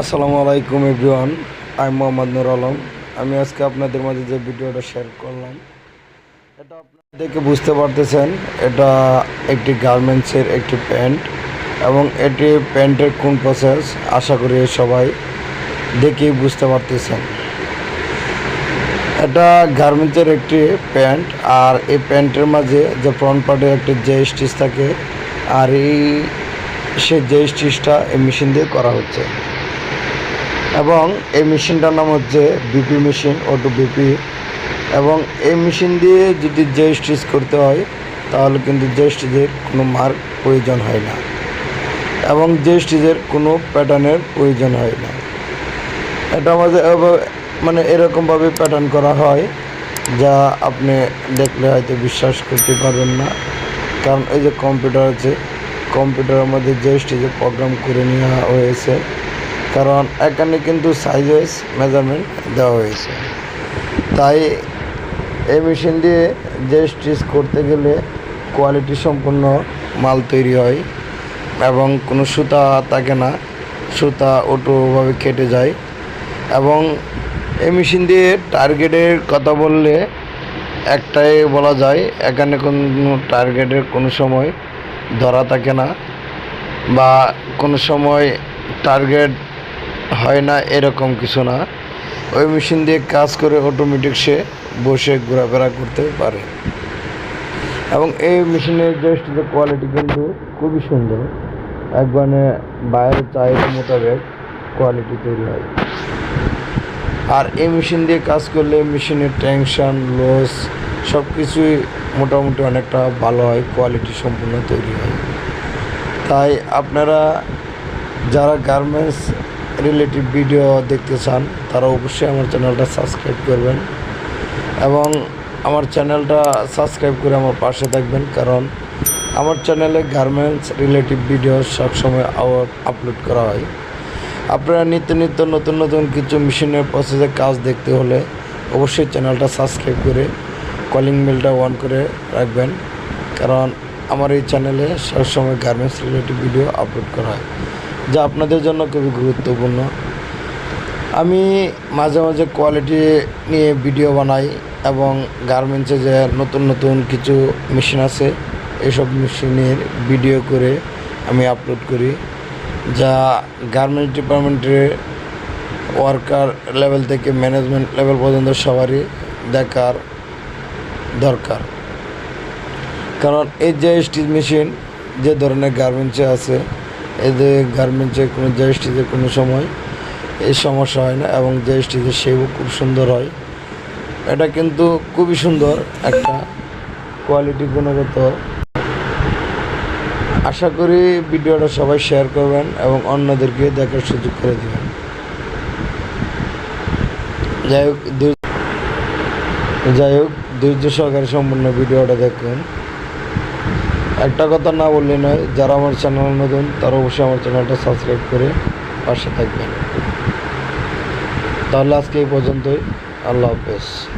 আসসালামু আলাইকুম এভরিওয়ান, আমি মোহাম্মদ নুর আলম। আমি আজকে আপনাদের মাঝে যে ভিডিওটা শেয়ার করলাম, এটা আপনারা দেখে বুঝতে পারতেছেন, এটা একটি গার্মেন্টসের একটি প্যান্ট এবং এটি প্যান্টের কোন প্রসেস আশা করি সবাই দেখেই বুঝতে পারতেছেন। এটা গার্মেন্টসের একটি প্যান্ট আর এই প্যান্টের মাঝে যে ফ্রন্ট পার্টের একটি যে স্টিচ থাকে, আর এই সে যে স্টিচটা এই মেশিন দিয়ে করা হচ্ছে। এবং এই মেশিনটার নাম হচ্ছে বিপি মেশিন অটো বিপি। এবং এই মেশিন দিয়ে যদি যে স্টিচ করতে হয়, তাহলে কিন্তু যে স্টিচের কোনো মার্ক প্রয়োজন হয় না। এবং যে স্টিচের কোনো প্যাটার্নের প্রয়োজন হয় না। এটা আমাদের মানে এরকমভাবে প্যাটার্ন করা হয়, যা আপনি দেখলে হয়তো বিশ্বাস করতে পারবেন না। কারণ এই যে কম্পিউটার আছে কম্পিউটারের মধ্যে যে স্টেজে প্রোগ্রাম করে নেওয়া হয়েছে। কারণ এখানে কিন্তু সাইজ ওয়াইজ মেজারমেন্ট দেওয়া হয়েছে। তাই এই মেশিন দিয়ে যে স্টিচ করতে গেলে কোয়ালিটি সম্পূর্ণ মাল তৈরি হয় এবং কোনো সুতা থাকে না, সুতা অটোভাবে কেটে যায় এবং এই মেশিন দিয়ে টার্গেটের কথা বললে একটাই বলা যায়, এখানে কোনো টার্গেটের কোনো সময় ধরা থাকে না বা কোনো সময় টার্গেট হয় না, এরকম কিছু না। ওই মেশিন দিয়ে কাজ করে অটোমেটিক সে বসে ঘোরাফেরা করতে পারে। এবং এই মেশিনের জাস্ট যে কোয়ালিটি কিন্তু খুবই সুন্দর। একবারে বাইরের চাহিদা মোতাবেক কোয়ালিটি তৈরি হয়। আর এই মেশিন দিয়ে কাজ করলে মেশিনের টেনশন লস সব কিছুই মোটামুটি অনেকটা ভালো হয় কোয়ালিটি সম্পূর্ণ তৈরি হয়। তাই আপনারা যারা গার্মেন্টস রিলেটিভ ভিডিও দেখতে চান, তারা অবশ্যই আমার চ্যানেলটা সাবস্ক্রাইব করবেন এবং আমার চ্যানেলটা সাবস্ক্রাইব করে আমার পাশে থাকবেন, কারণ আমার চ্যানেলে গার্মেন্টস রিলেটিভ ভিডিও সবসময় আপলোড করা হয়। আপনারা নিত্য নিত্য নতুন নতুন কিছু মেশিনের প্রসেসে কাজ দেখতে হলে অবশ্যই চ্যানেলটা সাবস্ক্রাইব করে কলিং বেলটা অন করে রাখবেন, কারণ আমার এই চ্যানেলে সবসময় গার্মেন্টস রিলেটিভ ভিডিও আপলোড করা হয়। যা আপনাদের জন্য খুবই গুরুত্বপূর্ণ। আমি মাঝে মাঝে কোয়ালিটি নিয়ে ভিডিও বানাই এবং গার্মেন্টসে যে নতুন নতুন কিছু মেশিন আছে, এসব মেশিনের ভিডিও করে আমি আপলোড করি, যা গার্মেন্টস ডিপার্টমেন্টের ওয়ার্কার লেভেল থেকে ম্যানেজমেন্ট লেভেল পর্যন্ত সবারই দেখার দরকার। কারণ এই যে স্টিচ মেশিন যে ধরনের গার্মেন্টসে আছে এদের গার্মেন্টসে কোনো স্টিচের কোনো সময় এই সমস্যা হয় না এবং স্টিচের সেও খুব সুন্দর হয়। এটা কিন্তু খুবই সুন্দর একটা কোয়ালিটি গুণগত। আশা করি ভিডিওটা সবাই শেয়ার করবেন এবং অন্যদেরকে দেখার সুযোগ করে দেবেন। যাই হোক যাই হোক, ধৈর্য সহকারে সম্পূর্ণ ভিডিওটা দেখুন। একটা কথা না বললে নয়, যারা আমার চ্যানেল নতুন, তারা অবশ্যই আমার চ্যানেলটা সাবস্ক্রাইব করে পাশে থাকবেন। তাহলে আজকে এই পর্যন্তই। আল্লাহ হাফেজ।